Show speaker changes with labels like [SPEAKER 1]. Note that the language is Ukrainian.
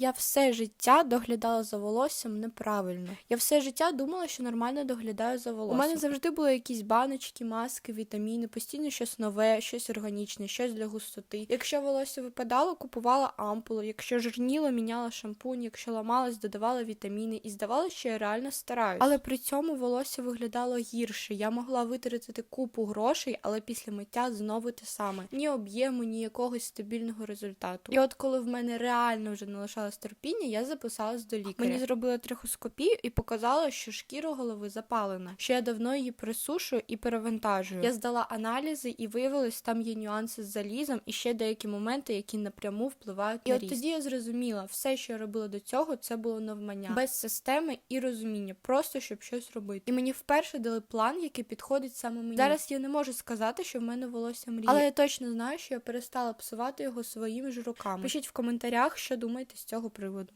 [SPEAKER 1] Я все життя доглядала за волоссям неправильно. Я все життя думала, що нормально доглядаю за волоссям. У мене завжди були якісь баночки, маски, вітаміни, постійно щось нове, щось органічне, щось для густоти. Якщо волосся випадало, купувала ампулу. Якщо жирніло, міняла шампунь. Якщо ламалось, додавала вітаміни. І здавалося, що я реально стараюсь. Але при цьому волосся виглядало гірше. Я могла витратити купу грошей, але після миття знову те саме. Ні об'єму, ні якогось стабільного результату. І от коли в мене реально вже не лишалось терпіння, я записалась до лікаря. Мені зробили трихоскопію і показала, що шкіра голови запалена, що я давно її присушую і перевантажую. Я здала аналізи і виявилось, там є нюанси з залізом і ще деякі моменти, які напряму впливають
[SPEAKER 2] І
[SPEAKER 1] на
[SPEAKER 2] от
[SPEAKER 1] тоді я зрозуміла, все, що я робила до цього, це було навмання без системи і розуміння, просто щоб щось робити. І мені вперше дали план, який підходить саме мені. Зараз я не можу сказати, що в мене волосся мріє, але я точно знаю, що я перестала псувати його своїми ж руками. Пишіть в коментарях, що думаєте з цього приводу.